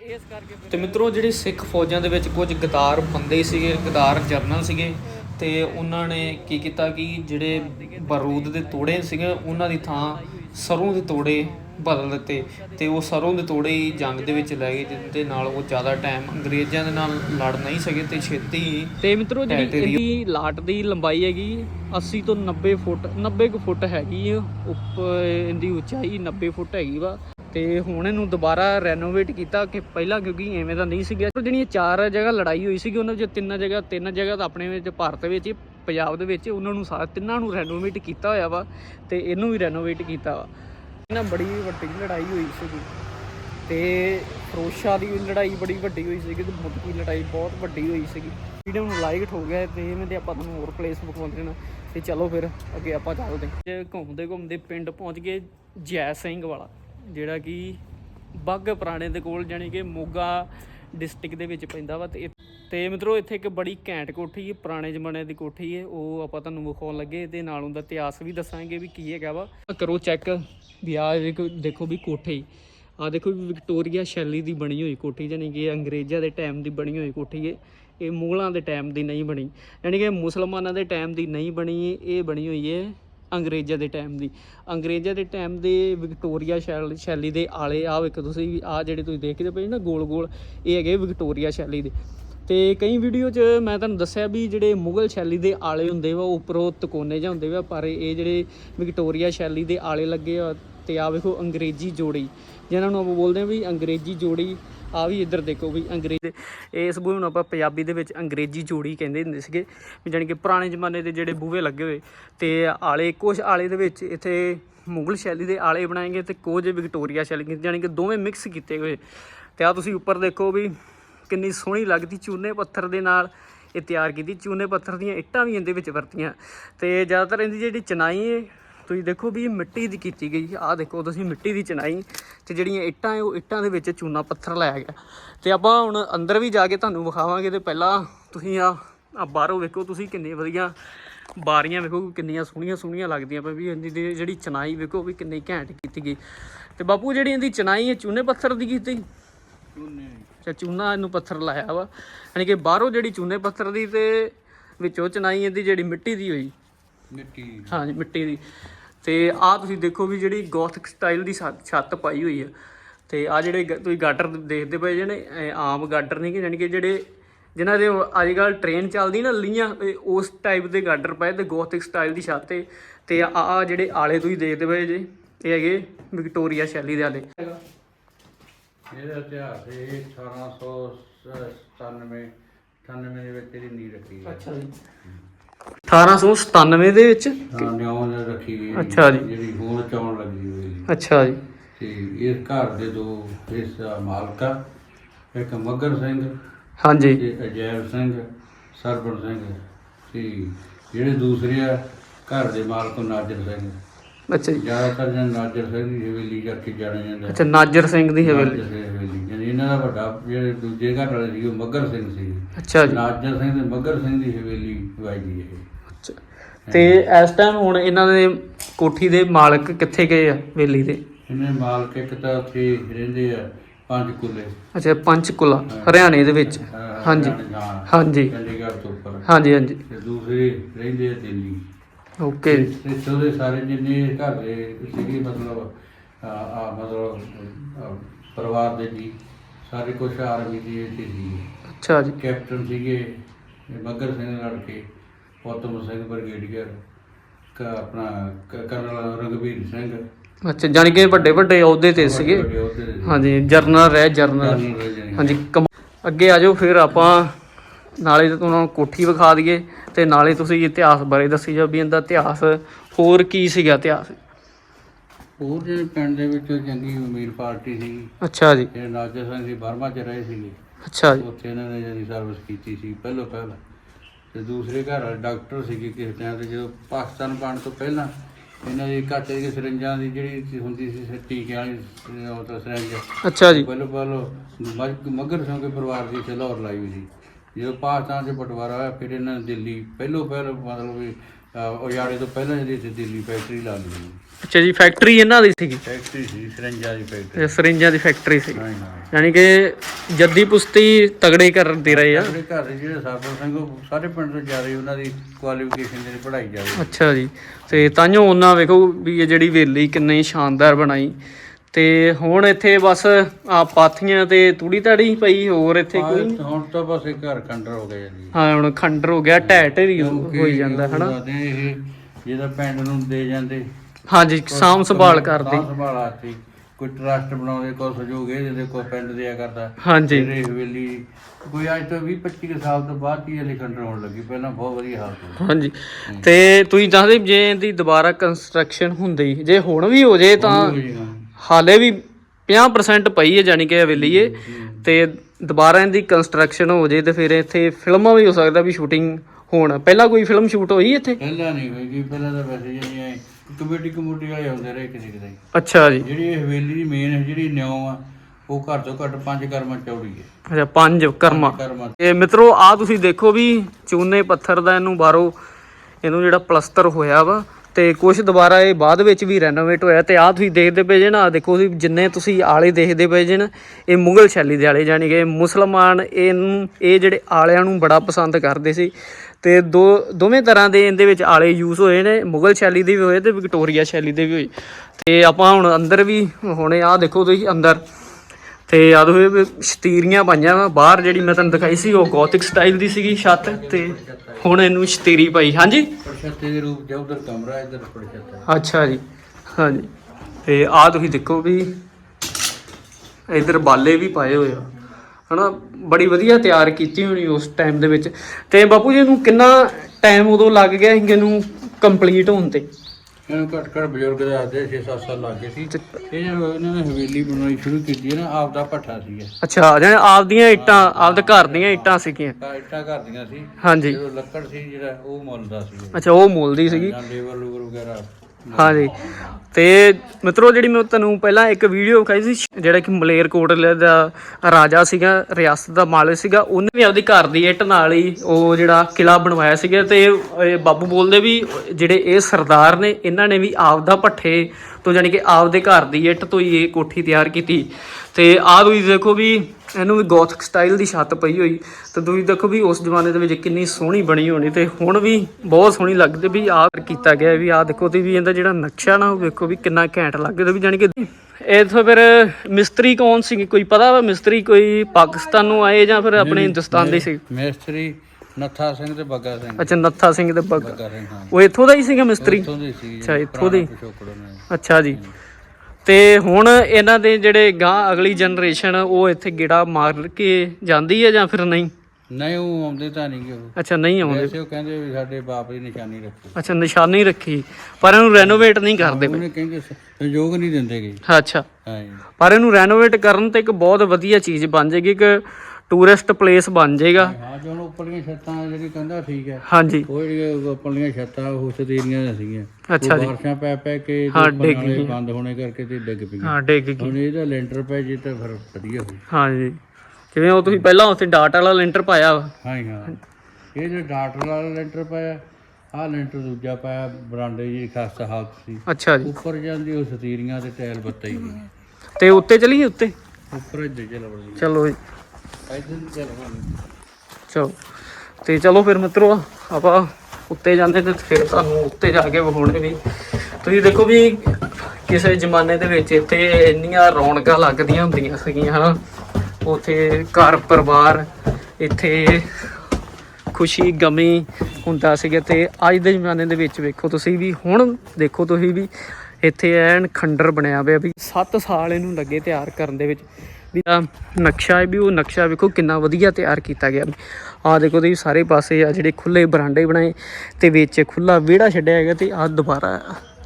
ਇਸ ਕਰਕੇ ਤੇ ਮਿੱਤਰੋ, ਜਿਹੜੇ ਸਿੱਖ ਫੌਜਾਂ ਦੇ ਵਿੱਚ ਕੁਝ ਗਦਾਰ ਬੰਦੇ ਸੀਗੇ, ਗਦਾਰ ਜਰਨਲ ਸੀਗੇ, ਤੇ ਉਹਨਾਂ ਨੇ ਕੀ ਕੀਤਾ ਕਿ ਜਿਹੜੇ ਬਾਰੂਦ ਦੇ ਤੋੜੇ ਸੀਗੇ, ਉਹਨਾਂ ਦੀ ਥਾਂ ਸਰੋਂ ਦੇ ਤੋੜੇ ਬਦਲ ਦਿੱਤੇ ਤੇ ਉਹ ਸਰੋਂ ਦੇ ਤੋੜੇ ਹੀ ਜੰਗ ਦੇ ਵਿੱਚ ਲੈ ਗਏ ਜਿਹਦੇ ਨਾਲ ਉਹ ਜ਼ਿਆਦਾ ਟਾਈਮ ਅੰਗਰੇਜ਼ਾਂ ਦੇ ਨਾਲ ਲੜ ਨਹੀਂ ਸਕੇ ਤੇ ਛੇਤੀ ਹੀ ਤੇ ਮਿੱਤਰੋ ਜਿਹੜੀ ਇਹਦੀ ਲਾਟ ਦੀ ਲੰਬਾਈ ਹੈਗੀ 80 ਤੋਂ 90 ਫੁੱਟ 90 ਕੁ ਫੁੱਟ ਹੈਗੀ ਆ ਉੱਪਰ ਇਹਦੀ ਉਚਾਈ 90 ਫੁੱਟ ਹੈਗੀ ਵਾ। ਤੇ ਹੁਣ ਇਹਨੂੰ ਦੁਬਾਰਾ ਰੈਨੋਵੇਟ ਕੀਤਾ ਕਿ ਪਹਿਲਾਂ ਕਿਉਂਕਿ ਐਵੇਂ ਦਾ ਨਹੀਂ ਸੀਗਾ। ਜਿਹੜੀਆਂ ਚਾਰ ਜਗ੍ਹਾ ਲੜਾਈ ਹੋਈ ਸੀਗੀ ਉਹਨਾਂ ਵਿੱਚ ਤਿੰਨ ਜਗ੍ਹਾ ਤਿੰਨ ਜਗ੍ਹਾ ਤਾਂ ਆਪਣੇ ਵਿੱਚ ਭਾਰਤ ਵਿੱਚ ਪੰਜਾਬ ਦੇ ਵਿੱਚ ਉਹਨਾਂ ਨੂੰ ਸਾਰਾ ਤਿੰਨਾਂ ਨੂੰ ਰੈਨੋਵੇਟ ਕੀਤਾ ਹੋਇਆ ਵਾ ਤੇ ਇਹਨੂੰ ਵੀ ਰੈਨੋਵੇਟ ਕੀਤਾ ਵਾ। ਇਹਨਾਂ ਬੜੀ ਵੱਡੀ ਲੜਾਈ ਹੋਈ ਸੀਗੀ ਤੇ ਫਰੋਸ਼ਾ ਦੀ ਲੜਾਈ ਬੜੀ ਵੱਡੀ ਹੋਈ ਸੀਗੀ ਤੇ ਮੁੱਢ ਦੀ ਲੜਾਈ ਬਹੁਤ ਵੱਡੀ ਹੋਈ ਸੀਗੀ। ਵੀਡੀਓ ਨੂੰ ਲਾਈਕ ਹੋ ਗਿਆ ਤੇ ਇਹਨੇ ਤੇ ਆਪਾਂ ਤੁਹਾਨੂੰ ਹੋਰ ਪਲੇਸ ਬਖਵਾਉਂਦੇ ਨੇ ਤੇ ਚਲੋ ਫਿਰ ਅੱਗੇ ਆਪਾਂ ਚੱਲਦੇ ਜੇ ਘੁੰਮਦੇ ਘੁੰਮਦੇ ਪਿੰਡ ਪਹੁੰਚ ਗਏ ਜੈ ਸਿੰਘ ਵਾਲਾ, ਜਿਹੜਾ ਕਿ ਬਾਘ ਪੁਰਾਣੇ ਦੇ ਕੋਲ ਜਾਣੀ ਕਿ ਮੋਗਾ ਡਿਸਟ੍ਰਿਕਟ ਦੇ ਵਿੱਚ ਪੈਂਦਾ ਵਾ ਤੇ ਤੇ ਮਿੱਤਰੋ, ਇੱਥੇ ਇੱਕ ਬੜੀ ਘੈਂਟ ਕੋਠੀ ਹੈ, ਪੁਰਾਣੇ ਜ਼ਮਾਨੇ ਦੀ ਕੋਠੀ ਹੈ। ਉਹ ਆਪਾਂ ਤੁਹਾਨੂੰ ਵਿਖਾਉਣ ਲੱਗੇ ਤੇ ਨਾਲ ਉਹਦਾ ਇਤਿਹਾਸ ਵੀ ਦੱਸਾਂਗੇ ਵੀ ਕੀ ਹੈਗਾ ਵਾ। ਕਰੋ ਚੈੱਕ ਵੀ ਆਹ ਦੇਖੋ ਵੀ ਕੋਠੀ। ਆ ਦੇਖੋ ਵੀ ਵਿਕਟੋਰੀਆ ਸ਼ੈਲੀ ਦੀ ਬਣੀ ਹੋਈ ਕੋਠੀ ਜਾਨੀ ਕਿ ਅੰਗਰੇਜ਼ਾਂ ਦੇ ਟਾਈਮ ਦੀ ਬਣੀ ਹੋਈ ਕੋਠੀ ਹੈ। ਇਹ ਮੁਗਲਾਂ ਦੇ ਟਾਈਮ ਦੀ ਨਹੀਂ ਬਣੀ। ਯਾਨੀ ਕਿ ਮੁਸਲਮਾਨਾਂ ਦੇ ਟਾਈਮ ਦੀ ਨਹੀਂ ਬਣੀ, ਇਹ ਬਣੀ ਹੋਈ ਹੈ ਅੰਗਰੇਜ਼ਾਂ ਦੇ ਟਾਈਮ ਦੀ। ਅੰਗਰੇਜ਼ਾਂ ਦੇ ਟਾਈਮ ਦੇ ਵਿਕਟੋਰੀਆ ਸ਼ੈਲ ਸ਼ੈਲੀ ਦੇ ਆਲੇ ਆ ਵੇਖੋ ਤੁਸੀਂ ਵੀ ਆ ਜਿਹੜੇ ਤੁਸੀਂ ਦੇਖਦੇ ਪਏ ਨਾ ਗੋਲ ਗੋਲ ਇਹ ਹੈਗੇ ਵਿਕਟੋਰੀਆ ਸ਼ੈਲੀ ਦੇ। ਤੇ ਕਈ ਵੀਡੀਓ 'ਚ ਮੈਂ ਤੁਹਾਨੂੰ ਦੱਸਿਆ ਵੀ ਜਿਹੜੇ ਮੁਗਲ ਸ਼ੈਲੀ ਦੇ ਆਲੇ ਹੁੰਦੇ ਵਾ, ਉਹ ਉੱਪਰੋਂ ਤਕੋਨੇ ਜਾਂ ਹੁੰਦੇ ਵਾ, ਪਰ ਇਹ ਜਿਹੜੇ ਵਿਕਟੋਰੀਆ ਸ਼ੈਲੀ ਦੇ ਆਲੇ ਲੱਗੇ ਆ ਤੇ ਆ ਵੇਖੋ ਅੰਗਰੇਜ਼ੀ ਜੋੜੀ, ਜਿਹਨਾਂ ਨੂੰ ਆਪਾਂ ਬੋਲਦੇ ਆ ਵੀ ਅੰਗਰੇਜ਼ੀ ਜੋੜੀ ਆ ਵੀ ਇੱਧਰ ਦੇਖੋ ਵੀ ਅੰਗਰੇਜ਼ ਇਸ ਬੂਹੇ ਨੂੰ ਆਪਾਂ ਪੰਜਾਬੀ ਦੇ ਵਿੱਚ ਅੰਗਰੇਜ਼ੀ ਜੋੜੀ ਕਹਿੰਦੇ ਹੁੰਦੇ ਸੀਗੇ, ਵੀ ਜਾਣੀ ਕਿ ਪੁਰਾਣੇ ਜ਼ਮਾਨੇ ਦੇ ਜਿਹੜੇ ਬੂਹੇ ਲੱਗੇ ਹੋਏ, ਤੇ ਆਲੇ ਕੁਝ ਆਲੇ ਦੇ ਵਿੱਚ ਇੱਥੇ ਮੁਗਲ ਸ਼ੈਲੀ ਦੇ ਆਲੇ ਬਣਾਏ ਗਏ ਤੇ ਕੁਝ ਵਿਕਟੋਰੀਆ ਸ਼ੈਲੀ ਦੇ ਜਾਣੀ ਕਿ ਦੋਵੇਂ ਮਿਕਸ ਕੀਤੇ ਹੋਏ। ਤੇ ਆ ਤੁਸੀਂ ਉੱਪਰ ਦੇਖੋ ਵੀ ਕਿੰਨੀ ਸੋਹਣੀ ਲੱਗਦੀ ਚੂਨੇ ਪੱਥਰ ਦੇ ਨਾਲ। ਇਹ ਤਿਆਰ ਕੀਤੀ, ਚੂਨੇ ਪੱਥਰ ਦੀਆਂ ਇੱਟਾਂ ਵੀ ਇਹਦੇ ਵਿੱਚ ਵਰਤੀਆਂ। ਤੇ ਜ਼ਿਆਦਾਤਰ ਇਹਦੀ ਜਿਹੜੀ ਚਨਾਈ ਹੈ ਤੁਸੀਂ ਦੇਖੋ ਵੀ ਮਿੱਟੀ ਦੀ ਕੀਤੀ ਗਈ ਆਹ ਦੇਖੋ, ਤੁਸੀਂ ਮਿੱਟੀ ਦੀ ਚਨਾਈ ਤੇ ਜਿਹੜੀਆਂ ਇੱਟਾਂ ਹੈ ਉਹ ਇੱਟਾਂ ਦੇ ਵਿੱਚ ਚੂਨਾ ਪੱਥਰ ਲਾਇਆ ਗਿਆ। ਤੇ ਆਪਾਂ ਹੁਣ ਅੰਦਰ ਵੀ ਜਾ ਕੇ ਤੁਹਾਨੂੰ ਵਿਖਾਵਾਂਗੇ ਤੇ ਪਹਿਲਾਂ ਤੁਸੀਂ ਆ ਆ ਬਾਹਰੋਂ ਵੇਖੋ ਤੁਸੀਂ ਕਿੰਨੀ ਵਧੀਆ ਬਾਰੀਆਂ ਵੇਖੋ, ਕਿੰਨੀਆਂ ਸੋਹਣੀਆਂ ਸੋਹਣੀਆਂ ਲੱਗਦੀਆਂ ਪਈ ਵੀ ਇਹਦੀ ਜਿਹੜੀ ਚਨਾਈ ਵੇਖੋ ਵੀ ਕਿੰਨੀ ਘੈਂਟ ਕੀਤੀ ਗਈ। ਤੇ ਬਾਪੂ, ਜਿਹੜੀ ਇਹਦੀ ਚਨਾਈ ਹੈ ਚੂਨੇ ਪੱਥਰ ਦੀ ਕੀਤੀ? ਅੱਛਾ ਚੂਨਾ ਇਹਨੂੰ ਪੱਥਰ ਲਾਇਆ ਵਾ। ਯਾਨੀ ਕਿ ਬਾਹਰੋਂ ਜਿਹੜੀ ਚੂਨੇ ਪੱਥਰ ਦੀ ਤੇ ਵਿੱਚੋਂ ਚਨਾਈ ਇਹਦੀ ਜਿਹੜੀ ਮਿੱਟੀ ਦੀ ਹੋਈ। ਮਿੱਟੀ ਹਾਂਜੀ ਮਿੱਟੀ ਦੀ। ਤੇ ਆ ਤੁਸੀਂ ਦੇਖੋ ਵੀ ਜਿਹੜੀ ਗੋਥਿਕ ਸਟਾਈਲ ਦੀ ਛੱਤ- ਪਾਈ ਹੋਈ ਆ। ਤੇ ਆ ਜਿਹੜੇ ਤੁਸੀਂ ਗਾਡਰ ਦੇਖਦੇ ਪਏ ਜਿਹੜੇ ਆਮ ਗਾਡਰ ਨਹੀਂ ਕਿ ਜਾਣੀ ਕਿ ਜਿਹੜੇ ਜਿਨ੍ਹਾਂ ਦੇ ਅੱਜ ਕੱਲ ਟ੍ਰੇਨ ਚੱਲਦੀ ਨਾ ਲੀਆਂ ਉਸ ਟਾਈਪ ਦੇ ਗਾਡਰ ਪਏ ਤੇ ਗੋਥਿਕ ਸਟਾਈਲ ਦੀ ਛੱਤ ਤੇ। ਆ ਜਿਹੜੇ ਆਲੇ ਤੁਸੀਂ ਦੇਖਦੇ ਪਏ ਜੇ ਇਹ ਹੈਗੇ ਵਿਕਟੋਰੀਆ ਸ਼ੈਲੀ ਦੇ ਆਲੇ। ਇਹਦਾ ਇਤਿਹਾਸ ਇਹ 1897 98 ਦੇ ਵਿੱਚ ਇਹਦੀ ਨੀਂਹ ਰੱਖੀ ਹੈ। ਅੱਛਾ ਜੀ। 1897 ਦੇ ਵਿੱਚ? ਹਾਂ ਨਿਉਂ ਨੇ ਰੱਖੀ ਗਈ ਅੱਛਾ ਜੀ। ਜਿਹੜੀ ਹੁਣ ਚੌਣ ਲੱਗੀ ਹੋਈ ਹੈ। ਅੱਛਾ ਜੀ। ਤੇ ਇਸ ਘਰ ਦੇ ਦੋ ਇਸ ਮਾਲਕ ਆ ਇੱਕ ਮੱਗਰ ਸਿੰਘ ਹਾਂਜੀ। ਤੇ ਅਜੈਬ ਸਿੰਘ ਸਰਬਣ ਸਿੰਘ। ਤੇ ਜਿਹੜੇ ਦੂਸਰੇ ਆ ਘਰ ਦੇ ਮਾਲਕ ਨਾਜਰ ਸਿੰਘ। ਅੱਛਾ ਜੀ। ਜ਼ਿਆਦਾਤਰ ਜਨ ਨਾਜਰ ਸਿੰਘ ਦੀ ਹਵੇਲੀ ਕਰਕੇ ਜਾਣਿਆ ਜਾਂਦਾ ਅੱਛਾ ਨਾਜਰ ਸਿੰਘ ਦੀ ਹਵੇਲੀ। ਨਾਜਰ ਸਿੰਘ ਹਵੇਲੀ। ਜਾਣੀ ਇਹਨਾਂ ਦਾ ਵੱਡਾ ਜਿਹੜੇ ਦੂਜੇ ਘਰ ਵਾਲੇ ਸੀ ਉਹ ਮੱਗਰ ਸਿੰਘ ਸੀ। ਅੱਛਾ ਜੀ। ਨਾਜਰ ਸਿੰਘ ਤੇ ਮੱਗਰ ਸਿੰਘ ਦੀ ਹਵੇਲੀ ਵਾਈਦੀ ਇਹ। ਅੱਛਾ। ਤੇ ਇਸ ਟਾਈਮ ਹੁਣ ਇਹਨਾਂ ਦੇ ਕੋਠੀ ਦੇ ਮਾਲਕ ਕਿੱਥੇ ਗਏ ਆ ਵੇਲੀ ਦੇ? ਇਹਨੇ ਮਾਲਕ ਇੱਕ ਤਾਂ ਉੱਥੇ ਰਹਿੰਦੇ ਆ ਪੰਜ ਕੁੱਲੇ। ਅੱਛਾ ਪੰਚਕੁਲਾ ਹਰਿਆਣੇ ਦੇ ਵਿੱਚ। ਹਾਂਜੀ। ਹਾਂਜੀ। ਚੰਡੀਗੜ੍ਹ ਤੋਂ ਉੱਪਰ। ਹਾਂਜੀ ਹਾਂਜੀ। ਤੇ ਦੂਸਰੇ ਰਹਿੰਦੇ ਆ ਦਿੱਲੀ। ਓਕੇ। ਤੇ ਉਹਦੇ ਸਾਰੇ ਜਿੰਨੇ ਘਰ ਦੇ ਸੀਗੇ ਮਤਲਬ ਆ ਆ ਮਤਲਬ ਪਰਿਵਾਰ ਦੇ ਜੀ ਸਾਰੇ ਕੁਛ ਆਰਮੀ ਦੀ ਇੱਥੇ ਸੀ। ਅੱਛਾ ਜੀ। ਕੈਪਟਨ ਸੀਗੇ ਇਹ ਮੱਗਰ ਸਿੰਘ ਲੜਕੇ ਉਤਮ ਸਿੰਘ ਬ੍ਰਿਗੇਡੀਅਰ ਕ ਆਪਣਾ ਕ- ਕਰਨਲ ਰਘਬੀਰ ਸਿੰਘ। ਅੱਛਾ ਜਾਣੀ ਕਿ ਵੱਡੇ ਵੱਡੇ ਅਹੁਦੇ ਤੇ ਸੀਗੇ? ਵੱਡੇ ਉਹਦੇ ਦੇ ਸੀ। ਹਾਂਜੀ ਜਰਨਲ ਰਹਿ ਜਰਨਲ। ਕਰਨਲ ਰਹੇ ਜਾਣੀ। ਹਾਂਜੀ ਕਮ- ਅੱਗੇ ਆ ਜਾਓ ਫਿਰ ਆਪਾਂ ਨਾਲੇ ਤਾਂ ਤੁਹਾਨੂੰ ਕੋਠੀ ਵਿਖਾ ਦਈਏ ਤੇ ਨਾਲੇ ਤੁਸੀਂ ਇਤਿਹਾਸ ਬਾਰੇ ਦੱਸੀ ਜਾਓ ਵੀ ਇਹਦਾ ਇਤਿਹਾਸ ਹੋਰ ਕੀ ਸੀਗਾ ਇਤਿਹਾਸ? ਹੋਰ ਜਿਹੜੇ ਪਿੰਡ ਦੇ ਵਿੱਚ ਚੰਗੀ ਅਮੀਰ ਪਾਰਟੀ ਸੀ ਅੱਛਾ ਜੀ। ਜਿਹੜੇ ਨਾਜਰ ਸਿੰਘ ਸੀ ਬਰਮਾ ਚ ਰਹੇ ਸੀਗੇ। ਅੱਛਾ ਜੀ। ਉੱਥੇ ਇਹਨਾਂ ਨੇ ਜਿਹੜੀ ਸਰਵਿਸ ਕੀਤੀ ਸੀ ਪਹਿਲੋਂ ਪਹਿਲਾਂ। ਤੇ ਦੂਸਰੇ ਘਰ ਵਾਲੇ ਡਾਕਟਰ ਸੀਗੇ ਕਿਸੇ ਟਾਈਮ ਤੇ ਜਦੋਂ ਪਾਕਿਸਤਾਨ ਪਾਣ ਤੋਂ ਪਹਿਲਾਂ ਇਹਨਾਂ ਦੀ ਘੱਟ ਦੀ ਸਿਰੰਜਾਂ ਦੀ ਜਿਹੜੀ ਸੀ- ਹੁੰਦੀ ਸੀ ਟੀਕੇ ਵਾਲੀ ਸ- ਉਹ ਤਾਂ ਸਿਰੰਜ। ਅੱਛਾ ਜੀ। ਪਹਿਲੋਂ ਪਹਿਲੋਂ ਮੱਗ- ਮੱਗਰ ਸਿੰਘ ਦੇ ਪਰਿਵਾਰ ਦੀ ਲਾਹੌਰ ਲਾਈ ਹੋਈ ਸੀ। ਜਦੋਂ ਪਾਕਿਸਤਾਨ 'ਚ ਬਟਵਾਰਾ ਹੋਇਆ ਫਿਰ ਇਹਨਾਂ ਨੇ ਦਿੱਲੀ ਪਹਿਲੋਂ ਪਹਿਲੋਂ ਮਤਲਬ ਵੀ ਅਹ, ਉਜਾੜੇ ਤੋਂ ਪਹਿਲਾਂ ਜਿਹੜੀ ਇੱਥੇ ਦਿੱਲੀ ਫੈਕਟਰੀ ਲਾ ਲਈ। ਅੱਛਾ ਜੀ ਫੈਕਟਰੀ ਇਹਨਾਂ ਦੀ ਸੀਗੀ? ਫੈਕਟਰੀ ਸੀ ਸਰੰਜਾ ਦੀ ਫੈਕਟਰੀ ਇਹ ਸਰਿੰਜਾਂ ਦੀ ਫੈਕਟਰੀ ਸੀ। ਹਾਂ ਹਾਂ। ਯਾਨੀ ਕਿ ਜੱਦੀ ਪੁਸਤੀ ਤਗੜੇ ਕਰਦੇ ਰਹੇ ਆ। ਆਪਣੇ ਘਰ ਦੇ ਜਿਹੜੇ ਸਰਪੰਚ ਸਿੰਘ ਉਹ ਸਾਰੇ ਪਿੰਡ ਤੋਂ ਜ਼ਿਆਦਾ ਹੀ ਉਹਨਾਂ ਦੀ ਕੁਆਲੀਫਿਕੇਸ਼ਨ ਦੀ ਪੜ੍ਹਾਈ ਜਾਵੇ ਅੱਛਾ ਜੀ। ਤੇ ਤਾਂਿਓ ਉਹਨਾਂ ਵੇਖੋ ਵੀ ਇਹ ਜਿਹੜੀ ਵੇਲੀ ਕਿੰਨੀ ਸ਼ਾਨਦਾਰ ਬਣਾਈ। ਤੇ ਹੁਣ ਇੱਥੇ ਬਸ ਆ ਪਾਥੀਆਂ ਤੇ ਤੂੜੀ ਤਾੜੀ ਪਈ ਹੋਰ ਇੱਥੇ ਕੋਈ ਨਹੀਂ। ਹੁਣ ਤਾਂ ਬਸ ਇੱਕ ਘਰ ਖੰਡਰ ਹੋ ਗਿਆ ਜੀ। ਹਾਂ ਹੁਣ ਖੰਡਰ ਹੋ ਗਿਆ ਢਹਿ ਢੇਰੀ ਹੋਈ ਜਾਂਦਾ ਹਨਾ? ਇਹ ਜਿਹਦਾ ਪਿੰਡ ਨੂੰ ਦੇ ਜਾਂਦੇ। ਹਾਂਜੀ ਸਾਂਭ ਸੰਭਾਲ ਕਰਦੇ। ਸਾਂਭ ਸੰਭਾਲ ਆਤੀ ਕੋਈ ਟਰਸਟ ਬਣਾਉਂਦੇ ਕੋਈ ਸਹਿਯੋਗ ਇਹ ਜਿਹਦੇ ਕੋਈ ਪਿੰਡ ਦਿਆ ਕਰਦਾ। ਹਾਂਜੀ। ਤੇਰੇ ਹਵੇਲੀ ਕੋਈ ਅੱਜ ਤੋਂ 20 25 ਸਾਲ ਤੋਂ ਬਾਅਦ ਹੀ ਇਹ ਲਿਖਣ ਹੋਣ ਲੱਗੀ ਪਹਿਲਾਂ ਬਹੁਤ ਵਧੀਆ ਹਾਲਤ ਸੀ ਹਾਂਜੀ। ਤੇ ਤੁਸੀਂ ਦੱਸਦੇ ਜੇ ਇਹਦੀ ਦੁਬਾਰਾ ਕੰਸਟਰਕਸ਼ਨ ਹੁੰਦੀ ਜੇ ਹੁਣ ਵੀ ਹੋ ਜੇ ਤਾਂ ਹਾਲੇ ਵੀ 50% ਪਈ ਹੈ ਜਾਨੀ ਕਿ ਹਵੇਲੀ ਇਹ ਤੇ ਦੁਬਾਰਾ ਇਹਦੀ ਕੰਸਟਰਕਸ਼ਨ ਹੋ ਜੇ ਤੇ ਫਿਰ ਇੱਥੇ ਫਿਲਮਾਂ ਵੀ ਹੋ ਸਕਦਾ ਵੀ ਸ਼ੂਟਿੰਗ ਹੋਣ। ਪਹਿਲਾਂ ਕੋਈ ਫਿਲਮ ਸ਼ੂਟ ਹੋਈ ਇੱਥੇ? ਪਹਿਲਾਂ ਨਹੀਂ ਹੋਏਗੀ ਪਹਿਲਾਂ ਤਾਂ ਵੈਸੇ ਜਿਹੜੀਆਂ ਕਮੇਟੀ ਕਮੂਟੀ ਵਾਲੇ ਆਉਂਦੇ ਰਹੇ ਕਿਸੇ ਕਿਤੇ। ਅੱਛਾ ਜੀ। ਜਿਹੜੀ ਇਹ ਹਵੇਲੀ ਦੀ ਮੇਨ ਜਿਹੜੀ ਨਿਉ ਆ ਉਹ ਘੱਟ ਤੋਂ ਘੱਟ 5 ਕਰਮਾਂ ਚੌੜੀ ਹੈ। ਅੱਛਾ ਪੰਜ ਕਰਮਾ। ਕਰਮਾਂ ਇਹ ਮਿੱਤਰੋ ਆ ਤੁਸੀਂ ਦੇਖੋ ਵੀ ਚੂਨੇ ਪੱਥਰ ਦਾ ਇਹਨੂੰ ਬਾਹਰੋਂ ਇਹਨੂੰ ਜਿਹੜਾ ਪਲਸਤਰ ਹੋਇਆ ਵਾ ਤੇ ਕੁਝ ਦੁਬਾਰਾ ਇਹ ਬਾਅਦ ਵਿੱਚ ਵੀ ਰੈਨੋਵੇਟ ਹੋਇਆ ਤੇ ਆਹ ਤੁਸੀਂ ਦੇਖਦੇ ਪਏ ਜੇ ਨਾ, ਆਹ ਦੇਖੋ ਤੁਸੀਂ ਜਿੰਨੇ ਤੁਸੀਂ ਆਲੇ ਦੇਖਦੇ ਪਏ ਜੇ ਨਾ, ਇਹ ਮੁਗਲ ਸ਼ੈਲੀ ਦੇ ਆਲੇ ਜਾਣੀ ਕਿ ਮੁਸਲਮਾਨ ਇਹਨੂੰ, ਇਹ ਜਿਹੜੇ ਆਲਿਆਂ ਨੂੰ ਬੜਾ ਪਸੰਦ ਕਰਦੇ ਸੀ ਤੇ ਦੋ, ਦੋਵੇਂ ਤਰ੍ਹਾਂ ਦੇ ਇਹਦੇ ਵਿੱਚ ਆਲੇ ਯੂਜ਼ ਹੋਏ ਨੇ, ਮੁਗਲ ਸ਼ੈਲੀ ਦੇ ਵੀ ਹੋਏ ਤੇ ਵਿਕਟੋਰੀਆ ਸ਼ੈਲੀ ਦੇ ਵੀ ਹੋਏ। ਤੇ ਆਪਾਂ ਹੁਣ ਅੰਦਰ ਵੀ, ਹੁਣੇ ਆਹ ਦੇਖੋ ਤੁਸੀਂ ਅੰਦਰ। ਤੇ ਆਦ ਹੋਏ ਸ਼ਤੀਰੀਆਂ ਪਾਈਆਂ ਵਾ। ਬਾਹਰ ਜਿਹੜੀ ਮੈਂ ਤੁਹਾਨੂੰ ਦਿਖਾਈ ਸੀ ਉਹ ਗੋਥਿਕ ਸਟਾਈਲ ਦੀ ਸੀਗੀ ਛੱਤ ਤੇ ਹੁਣ ਇਹਨੂੰ ਸ਼ਤੀਰੀ ਪਾਈ। ਹਾਂਜੀ? ਪਰਛੱਤੇ ਦੇ ਰੂਪ ਚ ਉਧਰ ਕਮਰਾ ਇੱਧਰ ਪਰਛੱਤਾ ਅੱਛਾ ਜੀ। ਹਾਂਜੀ। ਤੇ ਆ ਤੁਸੀਂ ਦੇਖੋ ਵੀ ਇਧਰ ਬਾਲੇ ਵੀ ਪਾਏ ਹੋਏ ਆ। ਹਨਾ ਬੜੀ ਵਧੀਆ ਤਿਆਰ ਕੀਤੀ ਹੋਣੀ ਉਸ ਟਾਈਮ ਦੇ ਵਿੱਚ। ਤੇ ਬਾਪੂ ਜੀ ਇਹਨੂੰ ਕਿੰਨਾ ਟਾਈਮ ਉਦੋਂ ਲੱਗ ਗਿਆ ਸੀ ਇਹਨੂੰ ਕੰਪਲੀਟ ਹੋਣ ਤੇ? ਇਹਨੂੰ ਘੱਟ ਘੱਟ ਬਜ਼ੁਰਗ ਦੱਸਦੇ 6-7 ਸਾਲ ਲੱਗ ਗਏ ਸੀ। ਇਹ ਜਦੋਂ ਇਹਨਾਂ ਨੇ ਹਵੇਲੀ ਬਣਾਉਣੀ ਸ਼ੁਰੂ ਕੀਤੀ ਨਾ ਆਪ ਦਾ ਭੱਠਾ ਸੀ ਅੱਛਾ ਜਾਨੇ ਆਪਦੀਆਂ ਇੱਟਾਂ ਆਪਦੇ ਘਰ ਦੀਆਂ ਇੱਟਾਂ ਸੀਗੀਆਂ। ਇਹ ਇੱਟਾਂ ਘਰ ਦੀਆਂ ਸੀ। ਹਾਂਜੀ। ਜਦੋਂ ਲੱਕੜ ਸੀ ਜਿਹੜਾ ਉਹ ਮੁੱਲ ਦਾ ਸੀ ਅੱਛਾ ਉਹ ਮੁੱਲ ਦੀ ਸੀਗੀ। ਜਾਂ ਲੇਬਰ ਲੂਬਰ ਵਗੈਰਾ। ਹਾਂਜੀ। ਤੇ ਮਿੱਤਰੋ, ਜਿਹੜੀ ਮੈਂ ਤੁਹਾਨੂੰ ਪਹਿਲਾਂ ਇੱਕ ਵੀਡੀਓ ਵਿਖਾਈ ਸੀ, ਜਿਹੜਾ ਕਿ ਮਲੇਰਕੋਟਲੇ ਦਾ ਰਾਜਾ ਸੀਗਾ, ਰਿਆਸਤ ਦਾ ਮਾਲਕ ਸੀਗਾ, ਉਹਨੇ ਵੀ ਆਪਦੀ ਘਰ ਦੀ ਇੱਟ ਨਾਲ ਹੀ ਉਹ ਜਿਹੜਾ ਕਿਲਾ ਬਣਵਾਇਆ ਸੀਗਾ ਤੇ ਬਾਬੂ ਬੋਲਦੇ ਵੀ ਜਿਹੜੇ ਇਹ ਸਰਦਾਰ ਨੇ, ਇਹਨਾਂ ਨੇ ਵੀ ਆਪਦਾ ਭੱਠੇ ਤੋਂ ਜਾਨੀ ਕਿ ਆਪਦੇ ਘਰ ਦੀ ਇੱਟ ਤੋਂ ਹੀ ਇਹ ਕੋਠੀ ਤਿਆਰ ਕੀਤੀ। ਤੇ ਆਹ ਤੁਸੀਂ ਦੇਖੋ ਵੀ ਇਹਨੂੰ ਵੀ ਗੋਥਿਕ ਸਟਾਈਲ ਦੀ ਛੱਤ ਪਈ ਹੋਈ। ਤੇ ਤੁਸੀਂ ਦੇਖੋ ਵੀ ਉਸ ਜ਼ਮਾਨੇ ਦੇ ਵਿੱਚ ਕਿੰਨੀ ਸੋਹਣੀ ਬਣੀ ਹੋਣੀ ਤੇ ਹੁਣ ਵੀ ਬਹੁਤ ਸੋਹਣੀ ਲੱਗਦੀ ਵੀ ਆਹ ਕੀਤਾ ਗਿਆ ਵੀ ਆਹ ਦੇਖੋ ਤੇ ਵੀ ਇਹਦਾ ਜਿਹੜਾ ਨਕਸ਼ਾ ਨਾ ਉਹ ਵੇਖੋ ਵੀ ਕਿੰਨਾ ਘੈਂਟ ਲੱਗਦਾ ਵੀ ਜਾਣੀ ਕਿ ਇਥੋਂ ਫਿਰ ਮਿਸਤਰੀ ਕੌਣ ਸੀ? ਕੋਈ ਪਤਾ ਵਾ ਮਿਸਤਰੀ ਕੋਈ ਪਾਕਿਸਤਾਨ ਨੂੰ ਆਏ ਜਾਂ ਫਿਰ ਆਪਣੇ ਹਿੰਦੁਸਤਾਨ ਦੇ ਸੀ? ਮੇਸਤਰੀ ਨੱਥਾ ਸਿੰਘ ਤੇ ਬੱਗਾ ਸਿੰਘ। ਅੱਛਾ ਨੱਥਾ ਸਿੰਘ ਦੇ ਬੱਗ। ਉਹ ਇੱਥੋਂ ਦਾ ਹੀ ਸੀਗਾ ਮਿਸਤਰੀ? ਅੱਛਾ, ਇੱਥੋਂ ਦੇ। ਅੱਛਾ ਜੀ। ਤੇ ਹੁਣ ਇਹਨਾਂ ਦੇ ਜਿਹੜੇ ਗਾਂ ਅਗਲੀ ਜਨਰੇਸ਼ਨ ਉਹ ਇੱਥੇ ਗੇੜਾ ਮਾਰ ਕੇ ਜਾਂਦੀ ਹੈ ਜਾਂ ਫਿਰ ਨਹੀਂ? ਨਹੀਂ ਉਹ ਆਉਂਦੇ ਤਾਂ ਨਹੀਂ ਗੇ ਉਹ। ਅੱਛਾ ਨਹੀਂ ਆਉਂਦੇ। ਵੈਸੇ ਉਹ ਕਹਿੰਦੇ ਵੀ ਸਾਡੇ ਬਾਪ ਦੀ ਨਿਸ਼ਾਨੀ ਰੱਖੋ। ਅੱਛਾ ਨਿਸ਼ਾਨੀ ਰੱਖੀ ਪਰ ਇਹਨੂੰ ਰੈਨੋਵੇਟ ਨਹੀਂ ਕਰਦੇ ਉਹਨੇ ਕਹਿੰਦੇ ਸ- ਸਹਿਯੋਗ ਨਹੀਂ ਦਿੰਦੇਗੇ ਅੱਛਾ। ਹਾਂ ਜੀ। ਪਰ ਇਹਨੂੰ ਰੈਨੋਵੇਟ ਕਰਨ ਤੇ ਇੱਕ ਬਹੁਤ ਵਧੀਆ ਚੀਜ਼ ਬਣ ਜਾਏਗੀ ਕਿ ਟੂਰਿਸਟ ਪਲੇਸ ਬਣ ਜਾਏਗਾ। ਹਾਂ ਜੋ ਉੱਪਰਲੀਆਂ ਛੱਤਾਂ ਜਿਹੜੀ ਕਹਿੰਦਾ ਠੀਕ ਹੈ। ਹਾਂਜੀ। ਉਹ ਜਿਹੜੀਆਂ ਉੱਪਰਲੀਆਂ ਛੱਤਾਂ ਉਹ ਸਤੀਰੀਆਂ ਦੀਆਂ ਸੀਗੀਆਂ। ਅੱਛਾ ਜੀ। ਬਾਰਿਸ਼ਾਂ ਪੈ ਪੈ ਕੇ ਤੇ ਹਾਂ, ਉੱਪਰ ਡਿੱਗ ਨਾਲੇ ਗਈਆਂ। ਬੰਦ ਹੋਣੇ ਕਰਕੇ ਤੇ ਡਿੱਗ ਪਈਆਂ। ਹਾਂ ਡਿੱਗ ਗਈ ਹੁਣ ਇਹਦਾ ਲੈਂਟਰ ਪੈ ਜੇ ਤਾਂ ਫਿਰ ਵਧੀਆ ਹੋਈ ਹਾਂਜੀ। ਜਿਵੇਂ ਉਹ ਤੁਸੀਂ ਪਹਿਲਾਂ ਉੱਥੇ ਡਾਟ ਵਾਲਾ ਲੈਂਟਰ ਪਾਇਆ ਹਾਂ ਜੀ, ਹਾਂ। ਇਹ ਜੋ ਡਾਕਟਰ ਵਾਲਾ ਲੈਂਟਰ ਪਾਇਆ ਆਹ ਲੈਂਟਰ ਦੂਜਾ ਪਾਇਆ ਬਰਾਂਡੇ ਦੀ ਖਸਤਾ ਹਾਲਤ ਸੀ। ਅੱਛਾ ਜੀ। ਉੱਪਰ ਜਾਂਦੀ ਉਹ ਸਤੀਰੀਆਂ ਤੇ ਟਾਇਲ ਬੱਤਾ ਹੀ ਤੇ ਉੱਤੇ ਚਲੀਏ ਉੱਤੇ? ਉੱਪਰ ਇੱਧਰ ਚੱਲ। ਜੀ ਚੱਲ ਵੜਦੀ ਚਲੋ। ਤੇ ਚਲੋ ਫਿਰ ਮਿੱਤਰੋ, ਆਪਾਂ ਉੱਤੇ ਜਾਂਦੇ ਤੇ ਫਿਰ ਤੁਹਾਨੂੰ ਉੱਤੇ ਜਾ ਕੇ ਵਿਖਾਉਣੇ ਵੀ। ਤੁਸੀਂ ਦੇਖੋ ਵੀ ਕਿਸੇ ਜ਼ਮਾਨੇ ਦੇ ਵਿੱਚ ਇੱਥੇ ਇੰਨੀਆਂ ਰੌਣਕਾਂ ਲੱਗਦੀਆਂ ਹੁੰਦੀਆਂ ਸੀਗੀਆਂ, ਹਨਾ। ਉੱਥੇ ਘਰ, ਪਰਿਵਾਰ, ਇੱਥੇ ਖੁਸ਼ੀ, ਗਮੀ ਹੁੰਦਾ ਸੀਗਾ ਤੇ ਅੱਜ ਦੇ ਜ਼ਮਾਨੇ ਦੇ ਵਿੱਚ ਵੇਖੋ ਤੁਸੀਂ ਵੀ, ਹੁਣ ਦੇਖੋ ਤੁਸੀਂ ਵੀ ਇੱਥੇ ਐਨ ਖੰਡਰ ਬਣਿਆ ਹੋਇਆ ਵੀ 7 ਸਾਲ ਇਹਨੂੰ ਲੱਗੇ ਤਿਆਰ ਕਰਨ ਦੇ ਵਿੱਚ। ਵੀ ਆਹ ਨਕਸ਼ਾ ਹੈ ਵੀ ਉਹ ਨਕਸ਼ਾ ਵੇਖੋ ਕਿੰਨਾ ਵਧੀਆ ਤਿਆਰ ਕੀਤਾ ਗਿਆ। ਆਹ ਦੇਖੋ ਤੁਸੀਂ ਸਾਰੇ ਪਾਸੇ ਆ ਜਿਹੜੇ ਖੁੱਲੇ ਬਰਾਂਡੇ ਬਣਾਏ ਤੇ ਵਿੱਚ ਖੁੱਲਾ ਵਿਹੜਾ ਛੱਡਿਆ ਹੈਗਾ ਤੇ ਆਹ ਦੁਬਾਰਾ